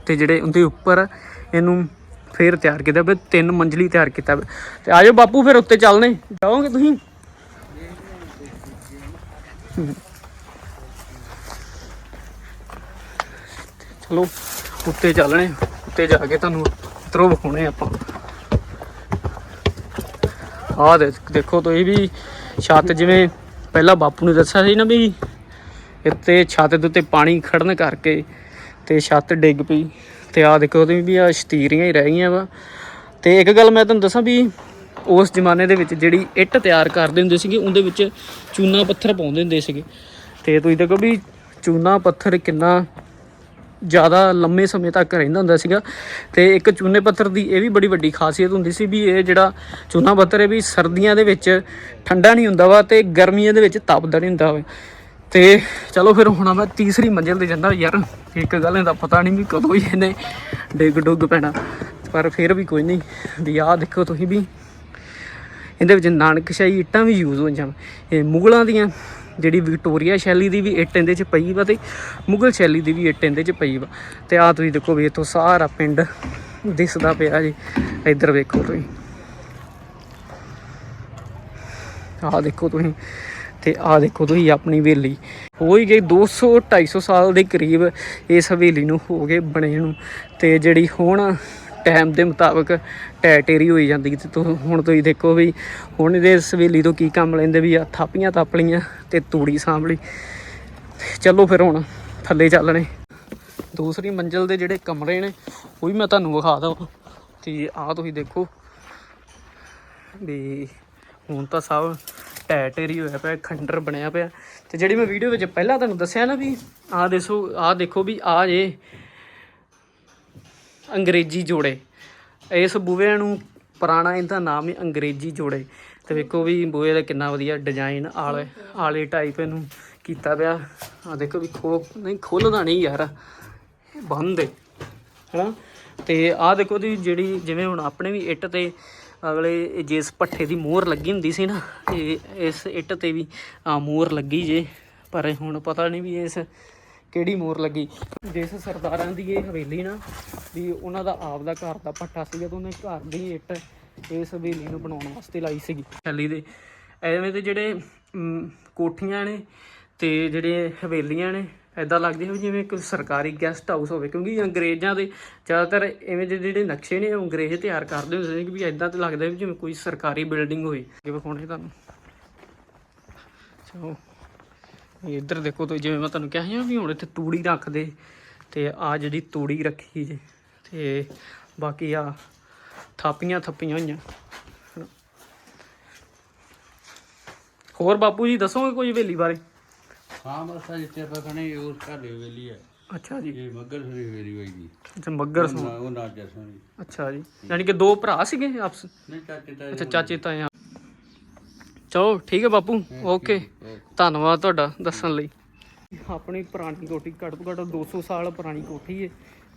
ਤੇ ਜਿਹੜੇ ਉਹਦੇ ਉੱਪਰ ਇਹਨੂੰ ਫੇਰ ਤਿਆਰ ਕੀਤਾ ਵੀ, ਤਿੰਨ ਮੰਜ਼ਲੀ ਤਿਆਰ ਕੀਤਾ ਵਾ। ਤੇ ਆਜੋ ਬਾਪੂ ਫਿਰ ਉੱਤੇ ਚੱਲਨੇ ਜਾਓਗੇ ਤੁਸੀਂ? ਚਲੋ, ਉੱਤੇ ਚੱਲਣੇ, ਉੱਤੇ ਜਾ ਕੇ ਤੁਹਾਨੂੰ ਉਤਰੋ ਵਿਖਾਉਣੇ ਆਪਾਂ। ਆਹ ਦੇਖੋ ਤੁਸੀਂ ਵੀ ਛੱਤ ਜਿਵੇਂ ਪਹਿਲਾਂ ਬਾਪੂ ਨੇ ਦੱਸਿਆ ਸੀ ਨਾ ਵੀ ਇੱਥੇ ਛੱਤ ਦੇ ਉੱਤੇ ਪਾਣੀ ਖੜਨ ਕਰਕੇ ਤੇ ਛੱਤ ਡਿੱਗ ਪਈ ਤੇ ਆਹ ਦੇਖੋ ਤੁਸੀਂ ਵੀ ਆ ਸ਼ਤੀਰੀਆਂ ਹੀ ਰਹਿ ਗਈਆਂ ਵਾ। ਤੇ ਇੱਕ ਗੱਲ ਮੈਂ ਤੁਹਾਨੂੰ ਦੱਸਾਂ ਵੀ ਉਸ ਜ਼ਮਾਨੇ ਦੇ ਵਿੱਚ ਜਿਹੜੀ ਇੱਟ ਤਿਆਰ ਕਰਦੇ ਹੁੰਦੇ ਸੀਗੇ, ਉਹਦੇ ਵਿੱਚ ਚੂਨਾ ਪੱਥਰ ਪਾਉਂਦੇ ਹੁੰਦੇ ਸੀਗੇ। ਤੇ ਤੁਸੀਂ ਦੇਖੋ ਵੀ ਚੂਨਾ ਪੱਥਰ ਕਿੰਨਾ ਜ਼ਿਆਦਾ ਲੰਮੇ ਸਮੇਂ ਤੱਕ ਰਹਿੰਦਾ ਹੁੰਦਾ ਸੀਗਾ ਤੇ ਇੱਕ ਚੂਨੇ ਪੱਥਰ ਦੀ ਇਹ ਵੀ ਬੜੀ ਵੱਡੀ ਖਾਸੀਅਤ ਹੁੰਦੀ ਸੀ ਵੀ ਇਹ ਜਿਹੜਾ ਚੂਨਾ ਪੱਥਰ ਹੈ ਵੀ ਸਰਦੀਆਂ ਦੇ ਵਿੱਚ ਠੰਡਾ ਨਹੀਂ ਹੁੰਦਾ ਵਾ ਤੇ ਗਰਮੀਆਂ ਦੇ ਵਿੱਚ ਤਪਦਾ ਨਹੀਂ ਹੁੰਦਾ ਵਾ। ਤੇ ਚਲੋ ਫਿਰ ਹੁਣ ਮੈਂ ਤੀਸਰੀ ਮੰਜ਼ਿਲ ਤੇ ਜਾਂਦਾ ਯਾਰ, ਇੱਕ ਗੱਲ ਦਾ ਪਤਾ ਨਹੀਂ ਵੀ ਕਦੋਂ ਹੀ ਇਹਨੇ ਡਿੱਗ ਡੁੱਗ ਪੈਣਾ, ਪਰ ਫਿਰ ਵੀ ਕੋਈ ਨਹੀਂ, ਵੀ ਆਹ ਦੇਖੋ ਤੁਸੀਂ ਵੀ। ਇਹਦੇ ਵਿੱਚ ਨਾਨਕਸ਼ਾਹੀ ਇੱਟਾਂ ਵੀ ਯੂਜ਼ ਹੋਈਆਂ ਇਹ ਮੁਗਲਾਂ ਦੀਆਂ ਜਿਹੜੀ ਵਿਕਟੋਰੀਆ ਸ਼ੈਲੀ ਦੀ ਵੀ ਇੱਟ ਇਹਦੇ 'ਚ ਪਈ ਵਾ ਤੇ ਮੁਗਲ ਸ਼ੈਲੀ ਦੀ ਵੀ ਇੱਟ ਇਹਦੇ 'ਚ ਪਈ ਵਾ। ਤੇ ਆ ਤੁਸੀਂ ਦੇਖੋ ਵੀ ਇੱਥੋਂ ਸਾਰਾ ਪਿੰਡ ਦਿਸਦਾ ਪਿਆ ਜੀ। ਇੱਧਰ ਵੇਖੋ ਤੁਸੀਂ। ਆਹ ਦੇਖੋ ਤੁਸੀਂ। ਤੇ ਆਹ ਦੇਖੋ ਤੁਸੀਂ ਆਪਣੀ ਹਵੇਲੀ। ਹੋ ਹੀ ਗਈ 200 250 ਸਾਲ ਦੇ ਕਰੀਬ ਇਸ ਹਵੇਲੀ ਨੂੰ ਹੋ ਗਏ ਬਣੇ ਨੂੰ। ਤੇ ਜਿਹੜੀ ਹੁਣ ਟਾਈਮ ਦੇ ਮੁਤਾਬਕ ਟੈ ਟੇਰੀ ਹੋਈ ਜਾਂਦੀ ਤੇ ਤੁ- ਹੁਣ ਤੁਸੀਂ ਦੇਖੋ ਵੀ ਹੁਣ ਇਹਦੇ ਇਸ ਤੋਂ ਕੀ ਕੰਮ ਲੈਂਦੇ ਵੀ ਆ, ਥਾਪੀਆਂ ਤੱਪ ਲਈਆਂ ਤੇ ਤੂੜੀ ਸਾਂਭ ਲਈ। ਚਲੋ ਫਿਰ ਹੁਣ ਥੱਲੇ ਚੱਲਣੇ ਦੂਸਰੀ ਮੰਜ਼ਿਲ ਦੇ ਜਿਹੜੇ ਕਮਰੇ ਨੇ, ਉਹ ਵੀ ਮੈਂ ਤੁਹਾਨੂੰ ਵਿਖਾ ਦਵਾਂ ਤੇ ਆਹ ਤੁਸੀਂ ਦੇਖੋ ਵੀ ਹੁਣ ਤਾਂ ਸਭ ਟੈ ਟੇਰੀ ਹੋਇਆ ਪਿਆ, ਖੰਡਰ ਬਣਿਆ ਪਿਆ। ਤੇ ਜਿਹੜੀ ਮੈਂ ਵੀਡੀਓ ਵਿੱਚ ਪਹਿਲਾਂ ਤੁਹਾਨੂੰ ਦੱਸਿਆ ਨਾ ਵੀ ਆਹ ਦੇਖੋ ਆਹ ਦੇਖੋ ਵੀ ਆਹ ਜੇ ਅੰਗਰੇਜ਼ੀ ਜੋੜੇ। ਇਸ ਬੂਹੇ ਨੂੰ ਪੁਰਾਣਾ, ਇਹਦਾ ਨਾਮ ਹੈ ਅੰਗਰੇਜ਼ੀ ਜੋੜੇ। ਤੇ ਵੇਖੋ ਵੀ ਬੂਹੇ ਦਾ ਕਿੰਨਾ ਵਧੀਆ ਡਿਜ਼ਾਈਨ ਆਲੇ ਆਲੇ ਟਾਈਪ ਇਹਨੂੰ ਕੀਤਾ ਪਿਆ। ਆ ਦੇਖੋ ਵੀ ਖੋ ਨਹੀਂ, ਖੁੱਲਦਾ ਨਹੀਂ ਯਾਰ। ਇਹ ਬੰਦ ਹੈ ਹੈਨਾ? ਤੇ ਆਹ ਦੇਖੋ ਦੀ ਜਿਹੜੀ, ਜਿਵੇਂ ਹੁਣ ਆਪਣੇ ਵੀ ਇੱਟ ਤੇ ਅਗਲੇ ਜਿਸ ਪੱਠੇ ਦੀ ਮੋਹਰ ਲੱਗੀ ਹੁੰਦੀ ਸੀ ਨਾ ਤੇ ਇਸ ਇੱਟ ਤੇ ਵੀ ਆ ਮੋਹਰ ਲੱਗੀ ਜੇ। ਪਰ ਹੁਣ ਪਤਾ ਨਹੀਂ ਵੀ ਇਸ ਕਿਹੜੀ ਮੋਰ ਲੱਗੀ? ਜਿਸ ਸਰਦਾਰਾਂ ਦੀ ਇਹ ਹਵੇਲੀ ਨਾ, ਵੀ ਉਹਨਾਂ ਦਾ ਆਪ ਦਾ ਘਰ ਦਾ ਪੱਠਾ ਸੀਗਾ ਤੇ ਉਹਨੇ ਘਰ ਦੀ ਇੱਟ ਇਸ ਹਵੇਲੀ ਨੂੰ ਬਣਾਉਣ ਵਾਸਤੇ ਲਾਈ ਸੀਗੀ। ਹਵੇਲੀ ਦੇ। ਐਵੇਂ ਦੇ ਜਿਹੜੇ ਕੋਠੀਆਂ ਨੇ ਤੇ ਜਿਹੜੇ ਹਵੇਲੀਆਂ ਨੇ ਐਦਾਂ ਲੱਗਦੀਆਂ ਵੀ ਜਿਵੇਂ ਇੱਕ ਸਰਕਾਰੀ ਗੈਸਟ ਹਾਊਸ ਹੋਵੇ, ਕਿਉਂਕਿ ਅੰਗਰੇਜ਼ਾਂ ਦੇ ਜ਼ਿਆਦਾਤਰ ਐਵੇਂ ਦੇ ਜਿਹੜੇ ਨਕਸ਼ੇ ਨੇ, ਉਹ ਅੰਗਰੇਜ਼ ਤਿਆਰ ਕਰਦੇ ਹੁੰਦੇ ਸੀ ਕਿ ਵੀ ਐਦਾਂ ਤੇ ਲੱਗਦਾ ਵੀ ਜਿਵੇਂ ਕੋਈ ਸਰਕਾਰੀ ਬਿਲਡਿੰਗ ਹੋਵੇ। ਇਹ ਵਿਖਾਉਣੇ ਤੁਹਾਨੂੰ। ਚਲੋ। ਇੱਧਰ ਦੇਖੋ ਤੁਸੀਂ ਜਿਵੇਂ ਮੈਂ ਤੁਹਾਨੂੰ ਕਿਹਾ ਸੀ ਨਾ ਵੀ ਹੁਣ ਇੱਥੇ ਤੂੜੀ ਰੱਖਦੇ ਤੇ ਆ ਜਿਹੜੀ ਤੂੜੀ ਰੱਖੀ ਜੇ ਤੇ ਬਾਕੀ ਆ ਥਾਪੀਆਂ ਥੱਪੀਆਂ ਹੋਈਆਂ। ਹੋਰ ਬਾਪੂ ਜੀ ਦੱਸੋਗੇ ਕੋਈ ਹਵੇਲੀ ਬਾਰੇ? ਹਾਂ ਬਸ ਆ ਜਿੱਥੇ ਆਪਾਂ ਖਣੇ ਉਸ ਘਰ ਦੀ ਹਵੇਲੀ ਹੈ ਅੱਛਾ ਜੀ। ਇਹ ਮੱਗਰ ਦੀ ਹਵੇਲੀ ਹੋਏਗੀ ਅੱਛਾ ਮੱਗਰ ਸੋ ਉਹ ਨਾ ਜਸੋਂ ਦੀ ਅੱਛਾ ਜੀ। ਯਾਨੀ ਕਿ ਦੋ ਭਰਾ ਸੀਗੇ ਆਪਸ? ਨਹੀਂ ਚਾਚੇ ਤਾਂ ਅੱਛਾ ਚਾਚੇ ਤਾਏ ਚਲੋ ਠੀਕ ਹੈ ਬਾਪੂ। ਓਕੇ। ਧੰਨਵਾਦ ਤੁਹਾਡਾ ਦੱਸਣ ਲਈ। ਆਪਣੀ ਪੁਰਾਣੀ ਕੋਠੀ ਘੱਟ ਤੋਂ ਘੱਟ 200 ਸਾਲ ਪੁਰਾਣੀ ਕੋਠੀ ਹੈ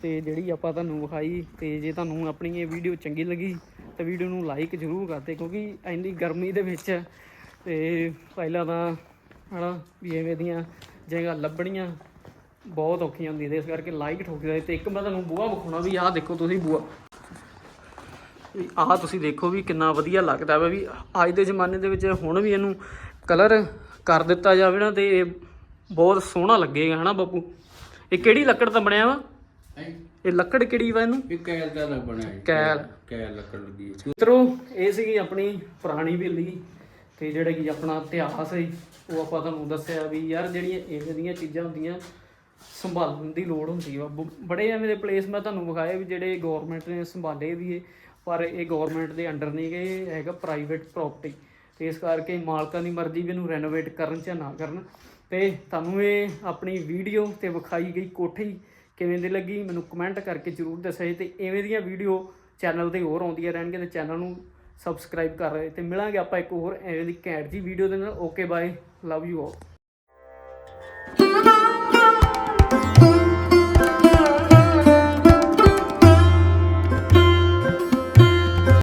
ਤੇ ਜਿਹੜੀ ਆਪਾਂ ਤੁਹਾਨੂੰ ਵਿਖਾਈ ਤੇ ਜੇ ਤੁਹਾਨੂੰ ਆਪਣੀ ਇਹ ਵੀਡੀਓ ਚੰਗੀ ਲੱਗੀ ਤਾਂ ਵੀਡੀਓ ਨੂੰ ਲਾਈਕ ਜ਼ਰੂਰ ਕਰਦੇ ਕਿਉਂਕਿ ਇੰਨੀ ਗਰਮੀ ਦੇ ਵਿੱਚ ਤੇ ਪਹਿਲਾਂ ਤਾਂ ਹਨਾ ਵੀ ਐਵੇਂ ਦੀਆਂ ਜਗ੍ਹਾ ਲੱਭਣੀਆਂ ਬਹੁਤ ਔਖੀਆਂ ਹੁੰਦੀਆਂ ਨੇ। ਇਸ ਕਰਕੇ ਲਾਈਕ ਠੋਕਦੇ ਤੇ ਇੱਕ ਮੈਂ ਤੁਹਾਨੂੰ ਬੂਹਾ ਵਿਖਾਉਣਾ ਵੀ ਆਹ ਦੇਖੋ ਤੁਸੀਂ ਬੂਹਾ। ਵੀ ਆਹ ਤੁਸੀਂ ਦੇਖੋ ਵੀ ਕਿੰਨਾ ਵਧੀਆ ਲੱਗਦਾ ਵਾ ਵੀ ਅੱਜ ਦੇ ਜ਼ਮਾਨੇ ਦੇ ਵਿੱਚ ਹੁਣ ਵੀ ਇਹਨੂੰ ਕਲਰ ਕਰ ਦਿੱਤਾ ਜਾਵੇ ਨਾ ਤੇ ਇਹ ਬਹੁਤ ਸੋਹਣਾ ਲੱਗੇਗਾ ਹਨਾ ਬਾਪੂ? ਇਹ ਕਿਹੜੀ ਲੱਕੜ ਦਾ ਬਣਿਆ ਵਾ? ਇਹ ਲੱਕੜ ਕਿਹੜੀ ਵਾ ਇਹਨੂੰ? ਇਹ ਕੈਲ ਦਾ ਬਣਿਆ ਹੈ ਕੈਲ। ਕੈਲ ਲੱਕੜ ਲੱਗੀ ਮਿੱਤਰੋ ਇਹ ਸੀਗੀ ਆਪਣੀ ਪੁਰਾਣੀ ਹਵੇਲੀ ਤੇ ਜਿਹੜਾ ਕਿ ਆਪਣਾ ਇਤਿਹਾਸ ਹੈ ਉਹ ਆਪਾਂ ਤੁਹਾਨੂੰ ਦੱਸਿਆ ਵੀ ਯਾਰ ਜਿਹੜੀਆਂ ਇਵੇਂ ਦੀਆਂ ਚੀਜ਼ਾਂ ਹੁੰਦੀਆਂ ਸੰਭਾਲਣ ਦੀ ਲੋੜ ਹੁੰਦੀ ਆ ਬੜੇ ਐਵੇਂ ਦੇ ਪਲੇਸ ਮੈਂ ਤੁਹਾਨੂੰ ਵਿਖਾਏ ਵੀ ਜਿਹੜੇ ਗਵਰਨਮੈਂਟ ਨੇ ਸੰਭਾਲੇ ਵੀ ਹੈ ਪਰ ਇਹ ਗਵਰਨਮੈਂਟ ਦੇ ਅੰਡਰ ਨਹੀਂ ਗਏ ਇਹ ਹੈਗਾ ਪ੍ਰਾਈਵੇਟ ਪ੍ਰਾਪਰਟੀ ਤੇ ਇਸ ਕਰਕੇ ਮਾਲਕਾਂ ਦੀ ਮਰਜ਼ੀ ਵੀ ਇਹਨੂੰ ਰੈਨੋਵੇਟ ਕਰਨ ਜਾਂ ਨਾ ਕਰਨ। ਤੇ ਤੁਹਾਨੂੰ ਇਹ ਆਪਣੀ ਵੀਡੀਓ ਤੇ ਵਿਖਾਈ ਗਈ ਕੋਠੀ ਕਿਵੇਂ ਦੀ ਲੱਗੀ, ਮੈਨੂੰ ਕਮੈਂਟ ਕਰਕੇ ਜਰੂਰ ਦੱਸਿਓ ਜੀ। ਤੇ ਐਵੇਂ ਦੀਆਂ ਵੀਡੀਓ ਚੈਨਲ ਤੇ ਹੋਰ ਆਉਂਦੀਆਂ ਰਹਿਣਗੀਆਂ ਤੇ ਚੈਨਲ ਨੂੰ ਸਬਸਕ੍ਰਾਈਬ ਕਰ ਰਹੇ ਤੇ ਮਿਲਾਂਗੇ ਆਪਾਂ ਇੱਕ ਹੋਰ ਐਵੇਂ ਦੀ ਘੈਂਟ ਜੀ ਵੀਡੀਓ ਦੇ ਨਾਲ। Okay bye love you all